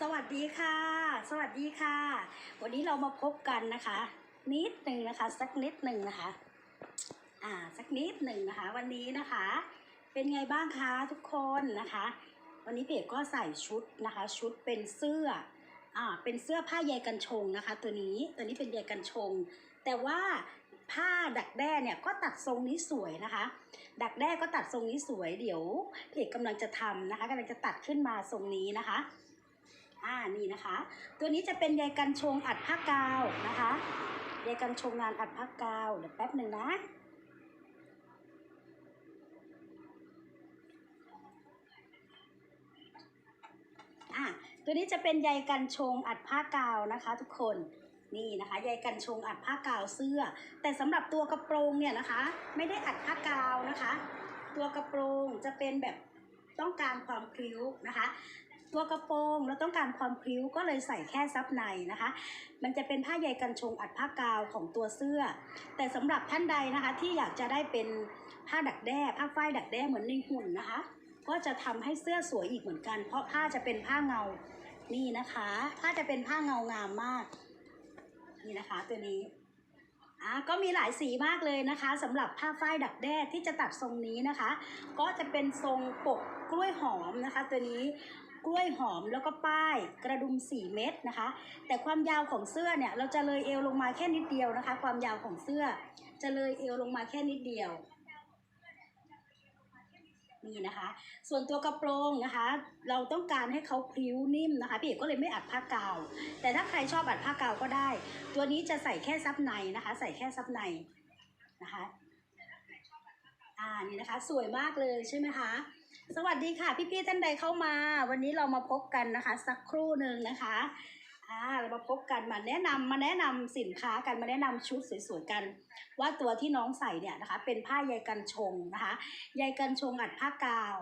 สวัสดีค่ะ สวัสดีค่ะ วันนี้เรามาพบกันนะคะ นิดหนึ่งนะคะ สักนิดหนึ่งนะคะ อ่า สักนิดหนึ่งนะคะ วันนี้นะคะ เป็นไงบ้างคะทุกคนนะคะ วันนี้เพจก็ใส่ชุดนะคะ ชุดเป็นเสื้อ อ่า เป็นเสื้อผ้าใยกันชงนะคะ ตัวนี้ ตัวนี้เป็นใยกันชง แต่ว่าผ้าดักแด้เนี่ยก็ตัดทรงนี้สวยนะคะ ดักแด้ก็ตัดทรงนี้สวย เดี๋ยวเพจกำลังจะทำนะคะกำลังจะตัดขึ้นมาทรงนี้นะคะ อ่านี่นะคะ ตัวนี้จะเป็นใยกันชงอัดผ้ากาวนะคะใยกันชงงานอัดผ้ากาวเดี๋ยวแป๊บหนึ่งนะอะตัวนี้จะเป็นใยกันชงอัดผ้ากาวนะคะ ทุกคนนี่นะคะใยกันชงอัดผ้ากาวเสื้อ แต่สำหรับตัวกระโปรงเนี่ยนะคะ ไม่ได้อัดผ้ากาวนะคะ ตัวกระโปรงจะเป็นแบบต้องการความพริ้วนะคะ ตัวกระโปรงเราต้องการความพริ้วก็เลยใส่แค่ซับในนะคะ มันจะเป็นผ้าใยกันชงอัดผ้ากาวของตัวเสื้อ แต่สำหรับท่านใดนะคะที่อยากจะได้เป็นผ้าดักแด้ผ้าฝ้ายดักแด้เหมือนในหุ่นนะคะ ก็จะทำให้เสื้อสวยอีกเหมือนกัน เพราะผ้าจะเป็นผ้าเงานี่นะคะ ผ้าจะเป็นผ้าเงางามมากนี่นะคะตัวนี้อะก็มีหลายสีมากเลยนะคะสำหรับผ้าฝ้ายดักแด้ที่จะตัดทรงนี้นะคะ ก็จะเป็นทรงปกกล้วยหอมนะคะ ตัวนี้ กล้วยหอมแล้วก็ป้ายกระดุม 4 เม็ดนะคะ แต่ความยาวของเสื้อเนี่ยเราจะเลยเอวลงมาแค่นิดเดียวนะคะ ความยาวของเสื้อ จะเลยเอวลงมาแค่นิดเดียวนี่นะคะ ส่วนตัวกระโปรงนะคะ เราต้องการให้เขาพริ้วนิ่มนะคะพี่เอกก็เลยไม่อัดผ้ากาว แต่ถ้าใครชอบอัดผ้ากาวก็ได้ ตัวนี้จะใส่แค่ซับในนะคะ ใส่แค่ซับในนะคะ อ่านี่นะคะ สวยมากเลยใช่ไหมคะ สวัสดีค่ะ พี่ๆท่านใดเข้ามา วันนี้เรามาพบกันนะคะ สักครู่หนึ่งนะคะอ่าเรามาพบกันมาแนะนำมาแนะนำสินค้ากันมาแนะนำชุดสวยๆกัน ว่าตัวที่น้องใส่เนี่ยนะคะ เป็นผ้าใยกันชงนะคะใยกันชงอัดผ้ากาว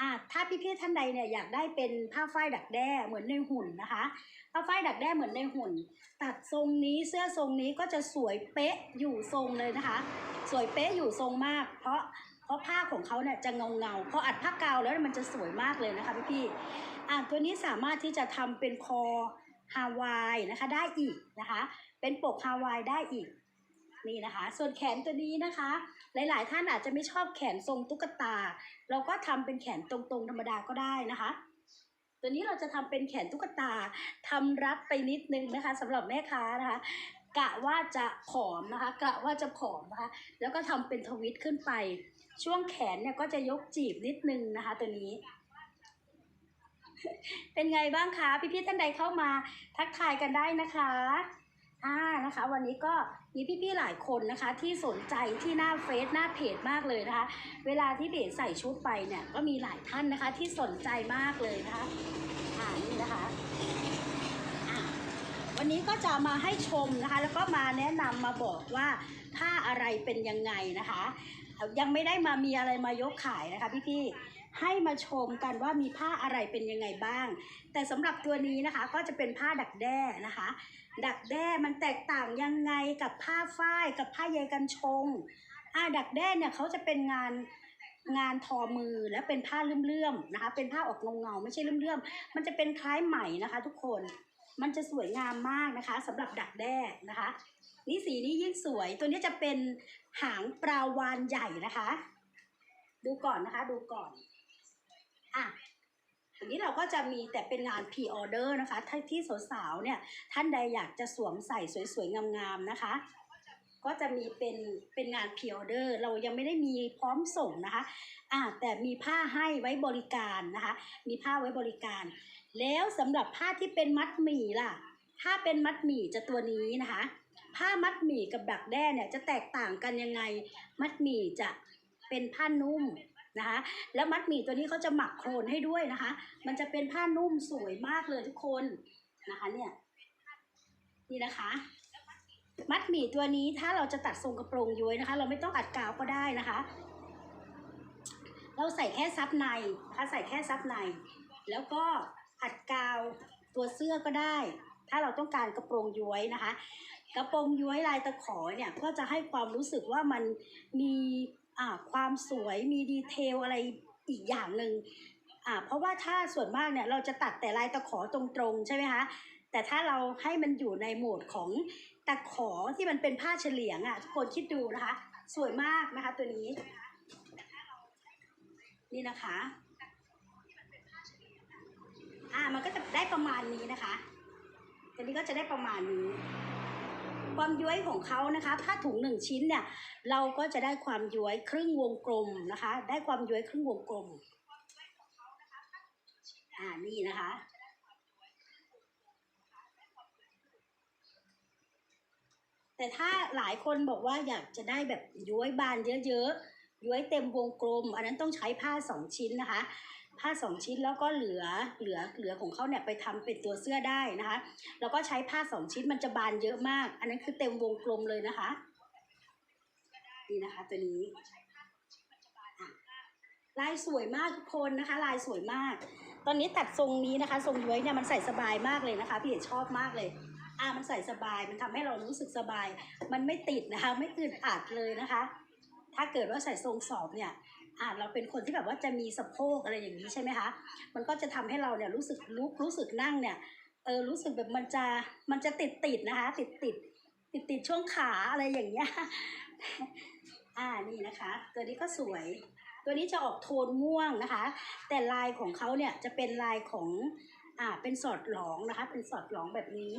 อ่าถ้าพี่ๆท่านใดเนี่ยอยากได้เป็นผ้าฝ้ายดักแด้เหมือนในหุ่นนะคะผ้าฝ้ายดักแด้เหมือนในหุ่น ตัดทรงนี้เสื้อทรงนี้ก็จะสวยเป๊ะอยู่ทรงเลยนะคะ สวยเป๊ะอยู่ทรงมาก เพราะ เพราะผ้าของเขาเนี่ยจะเงาเงาๆพออัดผ้ากาวแล้วมันจะสวยมากเลยนะคะพี่ๆอ่าตัวนี้สามารถที่จะทำเป็นคอฮาวายนะคะได้อีกนะคะ เป็นปกฮาวายได้อีกนี่นะคะ ส่วนแขนตัวนี้นะคะ หลาย ๆ ท่านอาจจะไม่ชอบแขนทรงตุ๊กตา เราก็ทำเป็นแขนตรงๆ ธรรมดาก็ได้นะคะ ตัวนี้เราจะทำเป็นแขนตุ๊กตาทำรัดไปนิดนึงนะคะสำหรับแม่ค้านะคะ กะว่าจะผอมนะคะกะว่าจะผอมนะคะแล้วก็ทำเป็นทวิตขึ้นไป ช่วงแขนเนี่ยก็จะยกจีบนิดนึงนะคะ ตัวนี้ เป็นไงบ้างคะพี่ๆท่านใดเข้ามาทักทายกันได้นะคะอ่านะคะ วันนี้ก็มีพี่ๆหลายคนนะคะ ที่สนใจที่หน้าเฟซหน้าเพจมากเลยนะคะ เวลาที่เบสใส่ชุดไปเนี่ย ก็มีหลายท่านนะคะ ที่สนใจมากเลยนะคะอ่านี่นะคะ วันนี้ก็จะมาให้ชมนะคะ แล้วก็มาแนะนำมาบอกว่าผ้าอะไรเป็นยังไงนะคะ ยังไม่ได้มามีอะไรมายกขายนะคะพี่ๆให้มาชมกันว่ามีผ้าอะไรเป็นยังไงบ้าง แต่สำหรับตัวนี้นะคะก็จะเป็นผ้าดักแด้นะคะ ดักแด้มันแตกต่างยังไงกับผ้าฝ้ายกับผ้าใยกันชงอ่าดักแด้เนี่ยเขาจะเป็นงานงานทอมือและเป็นผ้าเลื่อมๆนะคะ เป็นผ้าออกเงาๆไม่ใช่เลื่อมๆมันจะเป็นคล้ายไหมนะคะ ทุกคน มันจะสวยงามมากนะคะสำหรับดักแด้นะคะ นี่สีนี้ยิ่งสวยตัวนี้จะเป็นหางปลาวานใหญ่นะคะ ดูก่อนนะคะดูก่อนอะทีนี้เราก็จะมีแต่เป็นงาน p ีออเดอร์นะคะถ้าที่สาวๆเนี่ยท่านใดอยากจะสวมใส่สวยๆงามๆนะคะ ก็จะมีเป็นเป็นงาน p ีออเดอร์เรายังไม่ได้มีพร้อมส่งนะคะอะแต่มีผ้าให้ไว้บริการนะคะ มีผ้าไว้บริการ แล้วสำหรับผ้าที่เป็นมัดหมี่ล่ะ ถ้าเป็นมัดหมี่จะตัวนี้นะคะ ผ้ามัดหมี่กับดักแด้เนี่ยจะแตกต่างกันยังไง มัดหมี่จะเป็นผ้านุ่มนะคะ แล้วมัดหมี่ตัวนี้เขาจะหมักโครนให้ด้วยนะคะ มันจะเป็นผ้านุ่มสวยมากเลยทุกคนนะคะเนี่ยนี่นะคะ มัดหมี่ตัวนี้ถ้าเราจะตัดทรงกระโปรงย้วยนะคะ เราไม่ต้องอัดกาวก็ได้นะคะ เราใส่แค่ซับในนะคะใส่แค่ซับใน แล้วก็ อัดกาวตัวเสื้อก็ได้ ถ้าเราต้องการกระโปรงย้วยนะคะ กระโปรงย้วยลายตะขอเนี่ยก็จะให้ความรู้สึกว่ามันมีอ่าความสวยมีดีเทลอะไรอีกอย่างหนึ่งอ่าเพราะว่าถ้าส่วนมากเนี่ยเราจะตัดแต่ลายตะขอตรงๆใช่ไหมคะแต่ถ้าเราให้มันอยู่ในโหมดของตะขอที่มันเป็นผ้าเฉลียงอะ่ะทุกคนคิดดูนะคะ สวยมากนะคะตัวนี้ นี่นะคะ อ่ามันก็จะได้ประมาณนี้นะคะตัวนี้ก็จะได้ประมาณนี้ ความย้วยของเขานะคะ ถ้าถุงหนึ่งชิ้นเนี่ย เราก็จะได้ความย้วยครึ่งวงกลมนะคะ ได้ความย้วยครึ่งวงกลม อ่านี่นะคะแต่ถ้าหลายคนบอกว่าอยากจะได้แบบย้วยบานเยอะๆ ย้วยเต็มวงกลม อันนั้นต้องใช้ผ้าสองชิ้นนะคะ ผ้าสองชิ้นแล้วก็เหลือเหลือเหลือของเขาเนี่ยไปทำเป็นตัวเสื้อได้นะคะ แล้วก็ใช้ผ้าสองชิ้นมันจะบานเยอะมาก อันนั้นคือเต็มวงกลมเลยนะคะนี่นะคะตัวนี้ลายสวยมากทุกคนนะคะ ลายสวยมาก ตอนนี้ตัดทรงนี้นะคะ ทรงย้วยเนี่ยมันใส่สบายมากเลยนะคะ พี่เอกชอบมากเลยอ่ามันใส่สบายมันทำให้เรารู้สึกสบาย มันไม่ติดนะคะ ไม่อึดอัดเลยนะคะ ถ้าเกิดว่าใส่ทรงสอบเนี่ย อ่าเราเป็นคนที่แบบว่าจะมีสะโพกอะไรอย่างนี้ใช่ไหมคะ มันก็จะทำให้เราเนี่ยรู้สึกลุกรู้สึกนั่งเนี่ยเออรู้สึกแบบมันจะมันจะติดติดนะคะ ติดติดติดติดช่วงขาอะไรอย่างเงี้ยอ่านี่นะคะ ตัวนี้ก็สวย ตัวนี้จะออกโทนม่วงนะคะ แต่ลายของเขาเนี่ยจะเป็นลายของอ่าเป็นสอดหลองนะคะ เป็นสอดหลองแบบนี้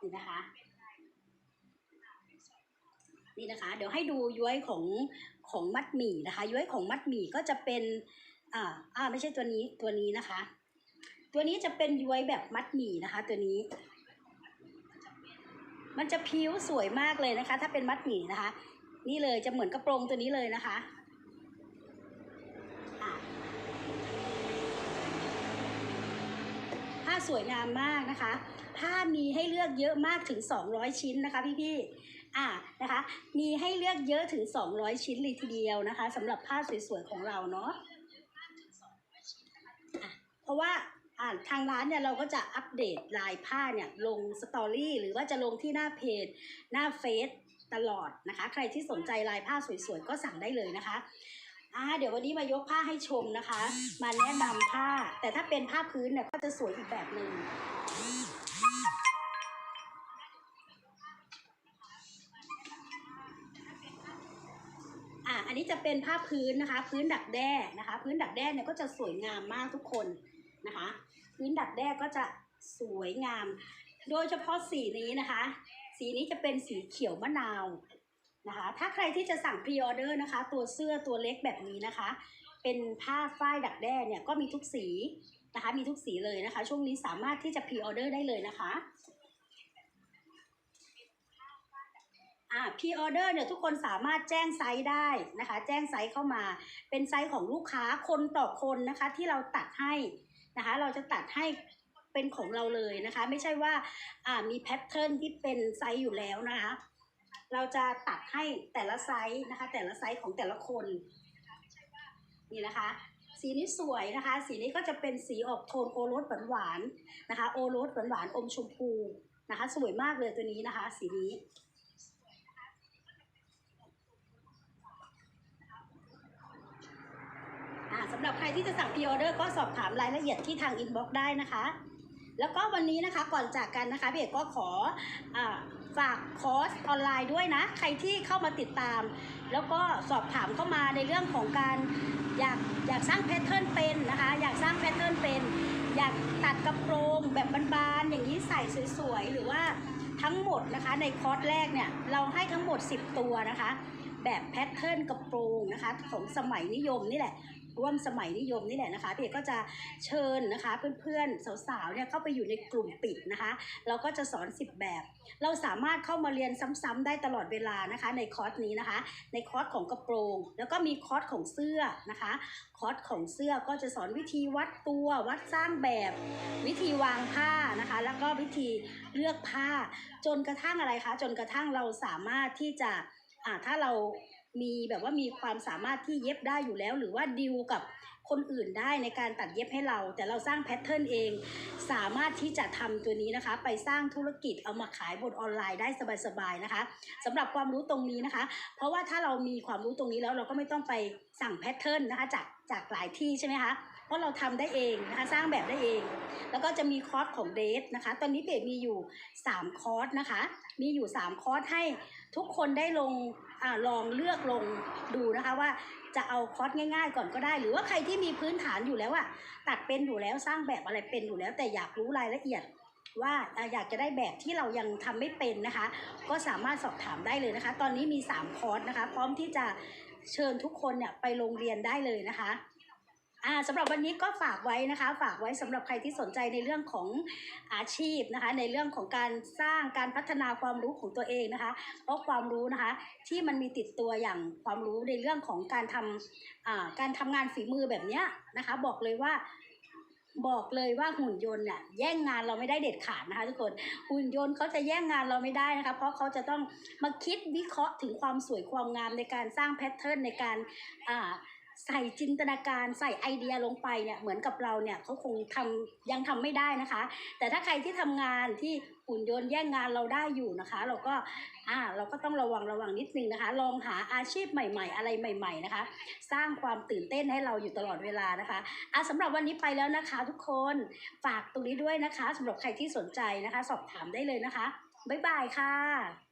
นี่นะคะ นี่นะคะ เดี๋ยวให้ดูย้วยของของมัดหมี่นะคะ ย้วยของมัดหมี่ก็จะเป็นอ่าอ่าไม่ใช่ตัวนี้ตัวนี้นะคะ ตัวนี้จะเป็นย้วยแบบมัดหมี่นะคะ ตัวนี้ มันจะพิ้วสวยมากเลยนะคะ ถ้าเป็นมัดหมี่นะคะ นี่เลยจะเหมือนกระโปรงตัวนี้เลยนะคะผ้าสวยงามมากนะคะ ผ้ามีให้เลือกเยอะมากถึง 200 ชิ้นนะคะพี่ๆ อ่านะคะ มีให้เลือกเยอะถึง 200 ชิ้นเลยทีเดียวนะคะสำหรับผ้าสวยๆของเราเนาะเพราะว่าอ่าทางร้านเนี่ยเราก็จะอัปเดตลายผ้าเนี่ยลงสตอรี่หรือว่าจะลงที่หน้าเพจ หน้าเฟซตลอดนะคะ ใครที่สนใจลายผ้าสวยๆ ก็สั่งได้เลยนะคะอ่าเดี๋ยววันนี้มายกผ้าให้ชมนะคะ มาแนะนำผ้า แต่ถ้าเป็นผ้าพื้นเนี่ยก็จะสวยอีกแบบหนึ่ง อันนี้จะเป็นผ้าพื้นนะคะ พื้นดักแด้นะคะ พื้นดักแด้เนี่ยก็จะสวยงามมากทุกคนนะคะ พื้นดักแด้ก็จะสวยงาม โดยเฉพาะสีนี้นะคะ สีนี้จะเป็นสีเขียวมะนาวนะคะ ถ้าใครที่จะสั่งพรีออเดอร์นะคะ ตัวเสื้อตัวเล็กแบบนี้นะคะ เป็นผ้าฝ้ายดักแด้เนี่ยก็มีทุกสีนะคะ มีทุกสีเลยนะคะ ช่วงนี้สามารถที่จะพรีออเดอร์ได้เลยนะคะ อ่าพรีออเดอร์เนี่ยทุกคนสามารถแจ้งไซส์ได้นะคะ แจ้งไซส์เข้ามาเป็นไซส์ของลูกค้าคนต่อคนนะคะ ที่เราตัดให้นะคะ เราจะตัดให้เป็นของเราเลยนะคะ ไม่ใช่ว่าอ่ามีแพทเทิร์นที่เป็นไซส์อยู่แล้วนะคะ เราจะตัดให้แต่ละไซส์นะคะ แต่ละไซส์ของแต่ละคนนี่นะคะ สีนี้สวยนะคะ สีนี้ก็จะเป็นสีออกโทนโอรสหวานๆนะคะ โอรสหวานๆอมชมพูนะคะ สวยมากเลยตัวนี้นะคะ สีนี้ อ่าสำหรับใคร ที่จะสั่งพรีออเดอร์ก็สอบถามรายละเอียดที่ทางอินบ็อกซ์ได้นะคะ แล้วก็วันนี้นะคะก่อนจากกันนะคะพี่เอกก็ขออฝากคอร์สออนไลน์ด้วยนะ ใครที่เข้ามาติดตาม แล้วก็สอบถามเข้ามาในเรื่องของการอยากอยากสร้างแพทเทิร์นเป็นนะคะ อยากสร้างแพทเทิร์นเป็น อยากตัดกระโปรงแบบบานๆอย่างนี้ใส่สวยๆ หรือว่าทั้งหมดนะคะในคอร์สแรกเนี่ยเราให้ทั้งหมด 10 ตัวนะคะ แบบแพทเทิร์นกระโปรงนะคะของสมัยนิยมนี่แหละ ร่วมสมัยนิยมนี่แหละนะคะพี่เอกก็จะเชิญนะคะเพื่อนๆสาวๆเนี่ยเข้าไปอยู่ในกลุ่มปิดนะคะ เราก็จะสอน 10 แบบ เราสามารถเข้ามาเรียนซ้ำๆได้ตลอดเวลานะคะ ในคอร์สนี้นะคะ ในคอร์สของกระโปรง แล้วก็มีคอร์สของเสื้อนะคะ คอร์สของเสื้อก็จะสอนวิธีวัดตัว วัดสร้างแบบ วิธีวางผ้านะคะ แล้วก็วิธีเลือกผ้า จนกระทั่งอะไรคะ จนกระทั่งเราสามารถที่จะอ่าถ้าเรา มีแบบว่ามีความสามารถที่เย็บได้อยู่แล้ว หรือว่าดิวกับคนอื่นได้ในการตัดเย็บให้เรา แต่เราสร้างแพทเทิร์นเอง สามารถที่จะทำตัวนี้นะคะ ไปสร้างธุรกิจเอามาขายบนออนไลน์ได้สบายๆนะคะสำหรับความรู้ตรงนี้นะคะ เพราะว่าถ้าเรามีความรู้ตรงนี้แล้วเราก็ไม่ต้องไปสั่งแพทเทิร์นนะคะจากจากหลายที่ใช่ไหมคะ เพราะเราทำได้เองนะคะสร้างแบบได้เอง แล้วก็จะมีคอร์สของเดทนะคะ ตอนนี้เบสมีอยู่ 3 คอร์สนะคะ มีอยู่ 3 คอร์สให้ทุกคนได้ลงอลองเลือกลงดูนะคะว่าจะเอาคอร์สง่าย ๆ ก่อนก็ได้ หรือว่าใครที่มีพื้นฐานอยู่แล้วอะตัดเป็นอยู่แล้วสร้างแบบอะไรเป็นอยู่แล้ว แต่อยากรู้รายละเอียดว่าอยากจะได้แบบที่เรายังทำไม่เป็นนะคะ ก็สามารถสอบถามได้เลยนะคะ ตอนนี้มี 3 คอร์สนะคะ พร้อมที่จะเชิญทุกคนเนี่ยไปโรงเรียนได้เลยนะคะ อ่าสำหรับวันนี้ก็ฝากไว้นะคะ ฝากไว้สำหรับใครที่สนใจในเรื่องของอาชีพนะคะ ในเรื่องของการสร้างการพัฒนาความรู้ของตัวเองนะคะ เพราะความรู้นะคะ ที่มันมีติดตัวอย่างความรู้ในเรื่องของการทำอ่าการทำงานฝีมือแบบเนี้ยนะคะ บอกเลยว่าบอกเลยว่าหุ่นยนต์เนี่ยแย่งงานเราไม่ได้เด็ดขาดนะคะทุกคนหุ่นยนต์เขาจะแย่งงานเราไม่ได้นะคะเพราะเขาจะต้องมาคิดวิเคราะห์ถึงความสวยความงามในการสร้างแพทเทิร์นในการอ่า ใส่จินตนาการใส่ไอเดียลงไปเนี่ยเหมือนกับเราเนี่ยเขาคงทำยังทำไม่ได้นะคะ แต่ถ้าใครที่ทำงานที่หุ่นยนต์แย่งงานเราได้อยู่นะคะ เราก็อ่าเราก็ต้องระวังระวังนิดนึงนะคะ ลองหาอาชีพใหม่ ๆ อะไรใหม่ ๆนะคะ สร้างความตื่นเต้นให้เราอยู่ตลอดเวลานะคะอะสำหรับวันนี้ไปแล้วนะคะ ทุกคนฝากตรงนี้ด้วยนะคะสำหรับใครที่สนใจนะคะ สอบถามได้เลยนะคะบ๊ายบายค่ะ